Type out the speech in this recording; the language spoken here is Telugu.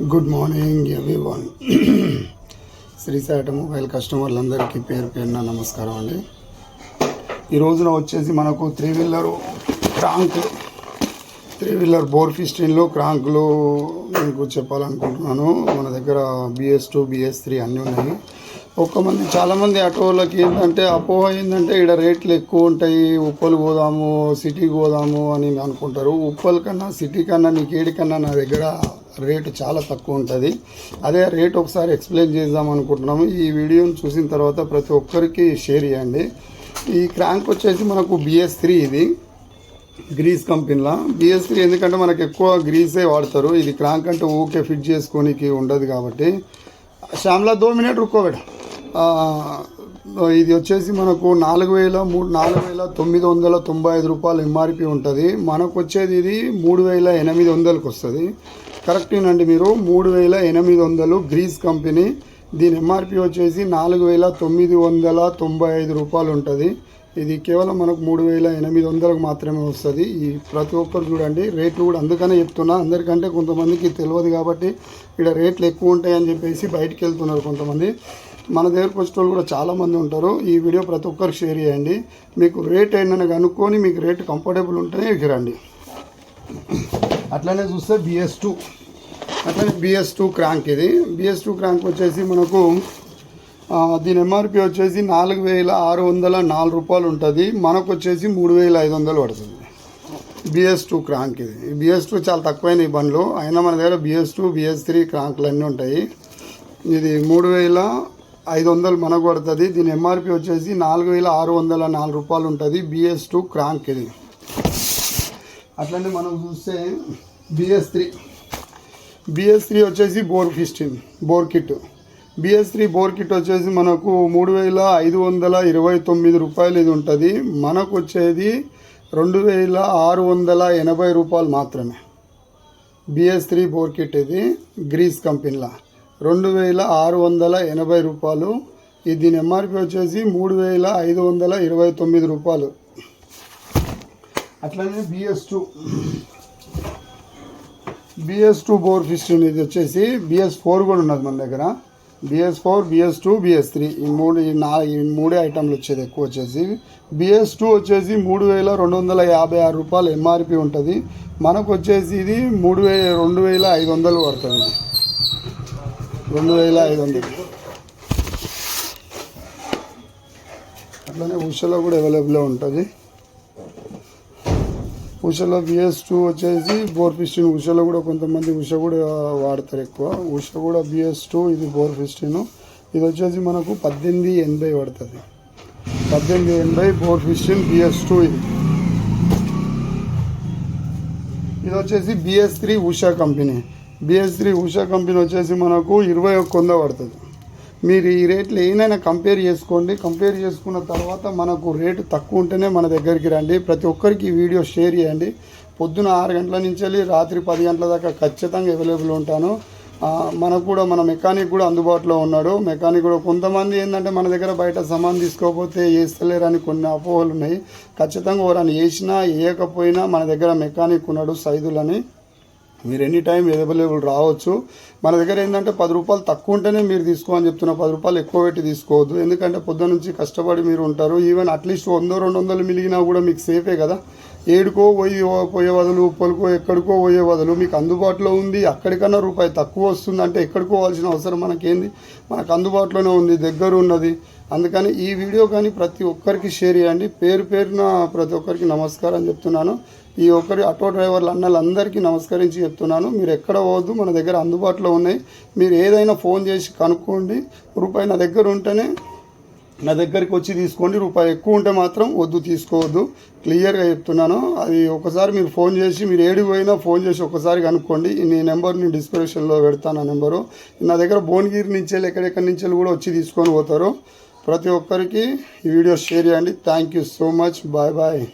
గుడ్ మార్నింగ్ ఎవ్రీవన్ శ్రీశాట మొబైల్ కస్టమర్లందరికీ పేరు పేరున నమస్కారం అండి. ఈ రోజున వచ్చేసి మనకు three wheeler crank three wheeler bore ఫిఫ్టీన్లో క్రాంక్లు మీకు చెప్పాలనుకుంటున్నాను. మన దగ్గర బిఎస్ టూ బిఎస్ త్రీ అన్నీ ఉన్నాయి. ఒక్క మంది చాలామంది ఆటో వాళ్ళకి ఏంటంటే అపోహ ఏంటంటే ఇక్కడ రేట్లు ఎక్కువ ఉంటాయి. ఉప్పలు పోదాము సిటీకి పోదాము అని అనుకుంటారు. ఉప్పల కన్నా సిటీ కన్నా నీకు ఏడికన్నా నా దగ్గర రేటు చాలా తక్కువ ఉంటుంది. అదే రేట్ ఒకసారి ఎక్స్ప్లెయిన్ చేద్దాం అనుకుంటున్నాము. ఈ వీడియోని చూసిన తర్వాత ప్రతి ఒక్కరికి షేర్ చేయండి. ఈ క్రాంక్ వచ్చేసి మనకు బిఎస్ త్రీ ఇది. గ్రీస్ కంపెనీలో? బిఎస్పి ఎందుకంటే మనకు ఎక్కువ గ్రీసే వాడతారు. ఇది క్రాంక్ అంటే ఊకే ఫిట్ చేసుకోనికి ఉండదు కాబట్టి. శ్యామ్లా దో మినిట్ రుక్కోబెట ఇది వచ్చేసి మనకు నాలుగు వేల మూడు నాలుగు వేల తొమ్మిది వందల తొంభై ఐదు రూపాయలు ఎంఆర్పి ఉంటుంది. మనకు వచ్చేది ఇది మూడు వేల ఎనిమిది వందలకు వస్తుంది. కరెక్టేనండి మీరు. మూడు వేల ఎనిమిది వందలు గ్రీస్ కంపెనీ. దీని ఎంఆర్పి వచ్చేసి నాలుగు వేల తొమ్మిది వందల తొంభై ఐదు రూపాయలు ఉంటుంది. ఇది కేవలం మనకు మూడు వేల ఎనిమిది వందలకు మాత్రమే వస్తుంది. ఈ ప్రతి ఒక్కరు చూడండి రేట్లు కూడా అందుకనే చెప్తున్నా. అందరికంటే కొంతమందికి తెలియదు కాబట్టి ఇక్కడ రేట్లు ఎక్కువ ఉంటాయని చెప్పేసి బయటికి వెళ్తున్నారు కొంతమంది. మన దగ్గరకు వచ్చేటోళ్ళు కూడా చాలామంది ఉంటారు. ఈ వీడియో ప్రతి ఒక్కరికి షేర్ చేయండి. మీకు రేట్ ఏంటని కనుక్కొని మీకు రేట్ కంఫర్టబుల్ ఉంటేనే ఇక్కడికి రండి. అట్లనే చూస్తే బిఎస్ టూ అట్లనే బిఎస్ టూ క్రాంక్ ఇది. బిఎస్ టూ క్రాంక్ వచ్చేసి మనకు దీని ఎంఆర్పి వచ్చేసి నాలుగు వేల ఆరు వందల నాలుగు రూపాయలు ఉంటుంది. మనకు వచ్చేసి మూడు వేల ఐదు వందలు పడుతుంది. బిఎస్ టూ క్రాంక్ ఇది. బిఎస్ టూ చాలా తక్కువైన ఈ బండ్లు. అయినా మన దగ్గర బిఎస్ టూ బిఎస్ త్రీ క్రాంక్లు అన్నీ ఉంటాయి. ఇది మూడు వేల ఐదు వందలు మనకు పడుతుంది. దీని ఎంఆర్పి వచ్చేసి నాలుగు వేల ఆరు వందల నాలుగు రూపాయలు ఉంటుంది. బిఎస్ టూ క్రాంక్ ఇది. అట్లనే మనం చూస్తే బిఎస్ త్రీ బిఎస్ త్రీ వచ్చేసి bore fifteen bore kit BS three bore kit వచ్చేసి మనకు మూడు వేల ఐదు వందల ఇరవై తొమ్మిది రూపాయలు ఇది ఉంటుంది. మనకు వచ్చేది రెండు వేల ఆరు వందల ఎనభై రూపాయలు మాత్రమే. బిఎస్ త్రీ బోర్ కిట్ ఇది గ్రీస్ కంపెనీలా. రెండు వేల ఆరు వందల ఎనభై రూపాయలు. ఇది దీని ఎంఆర్పి వచ్చేసి మూడు వేల ఐదు వందల ఇరవై తొమ్మిది రూపాయలు. అట్లనే BS two BS two bore fifteen ఇది వచ్చేసి బిఎస్ ఫోర్ కూడా ఉన్నది మన దగ్గర. BS four BS two BS three. ఈ మూడు ఈ నాలుగు ఈ మూడే ఐటమ్లు వచ్చేది ఎక్కువ వచ్చేసి. బిఎస్ టూ వచ్చేసి మూడు వేల రెండు వందల యాభై ఆరు రూపాయలు ఎంఆర్పి ఉంటుంది. మనకు వచ్చేసి ఇది మూడు వే రెండు వేల ఐదు వందలు పడుతుంది. రెండు వేల ఐదు వందలు. అట్లనే ఉషలో కూడా అవైలబుల్లో ఉంటుంది. ఉషలో బిఎస్ టూ వచ్చేసి బోర్ ఫిఫ్టీన్ ఉషలో కూడా కొంతమంది ఉష కూడా వాడతారు ఎక్కువ. ఉష కూడా బిఎస్ టూ ఇది బోర్ ఫిఫ్టీన్ ఇది వచ్చేసి మనకు పద్దెనిమిది ఎనభై పడుతుంది. పద్దెనిమిది ఎనభై బోర్ ఫిఫ్టీన్ బిఎస్ టూ ఇది. ఇది వచ్చేసి BS three Usha company. BS three Usha company వచ్చేసి మనకు ఇరవై ఒక్క వంద పడుతుంది. మీరు ఈ రేట్లు ఏదైనా కంపేర్ చేసుకోండి. కంపేర్ చేసుకున్న తర్వాత మనకు రేటు తక్కువ ఉంటేనే మన దగ్గరికి రండి. ప్రతి ఒక్కరికి ఈ వీడియో షేర్ చేయండి. పొద్దున ఆరు గంటల నుంచి వెళ్ళి రాత్రి పది గంటల దాకా ఖచ్చితంగా అవైలబుల్ ఉంటాను. మనకు కూడా మన మెకానిక్ కూడా అందుబాటులో ఉన్నాడు. మెకానిక్ కూడా కొంతమంది ఏంటంటే మన దగ్గర బయట సమాన్ తీసుకోకపోతే వేస్తలేరని కొన్ని అపోహలు ఉన్నాయి. ఖచ్చితంగా ఎవరైనా వేసినా వేయకపోయినా మన దగ్గర మెకానిక్ ఉన్నాడు సైదులని. మీరు ఎనీ టైం అవైలబుల్ రావచ్చు. మన దగ్గర ఏంటంటే పది రూపాయలు తక్కువ ఉంటేనే మీరు తీసుకోమని చెప్తున్నా. పది రూపాయలు ఎక్కువ పెట్టి తీసుకోవద్దు. ఎందుకంటే పొద్దు నుంచి కష్టపడి మీరు ఉంటారు. ఈవెన్ అట్లీస్ట్ వంద రెండు వందలు మిలిగినా కూడా మీకు సేఫే కదా. ఏడుకో పోయి పోయే బదులు ఉప్పలకో ఎక్కడికో పోయే బదులు మీకు అందుబాటులో ఉంది. అక్కడికన్నా రూపాయి తక్కువ వస్తుంది అంటే ఎక్కడికో పోవాల్సిన అవసరం మనకేంది? మనకు అందుబాటులోనే ఉంది దగ్గర ఉన్నది అందుకని ఈ వీడియో కానీ ప్రతి ఒక్కరికి షేర్ చేయండి. పేరు పేరున ప్రతి ఒక్కరికి నమస్కారం చెప్తున్నాను. ఈ ఒక్కరి ఆటో డ్రైవర్లు అన్నలందరికీ నమస్కరించి చెప్తున్నాను. మీరు ఎక్కడ పోవద్దు మన దగ్గర అందుబాటులో ఉన్నాయి. మీరు ఏదైనా ఫోన్ చేసి కనుక్కోండి. రూపాయి నా దగ్గర ఉంటేనే నా దగ్గరికి వచ్చి తీసుకోండి రూపాయి ఎక్కువ ఉంటే మాత్రం వద్దు తీసుకోవద్దు. క్లియర్గా చెప్తున్నాను. అది ఒకసారి మీరు ఫోన్ చేసి మీరు ఏడికి పోయినా ఫోన్ చేసి ఒకసారి కనుక్కోండి. నీ నెంబర్ నేను డిస్క్రిప్షన్లో పెడతాను ఆ నెంబరు. నా దగ్గర భువనగిరి నుంచి వెళ్ళి ఎక్కడెక్కడి నుంచి వెళ్ళి కూడా వచ్చి తీసుకొని పోతారు. ప్రతి ఒక్కరికి ఈ వీడియో షేర్ చేయండి. Thank you so much. Bye bye.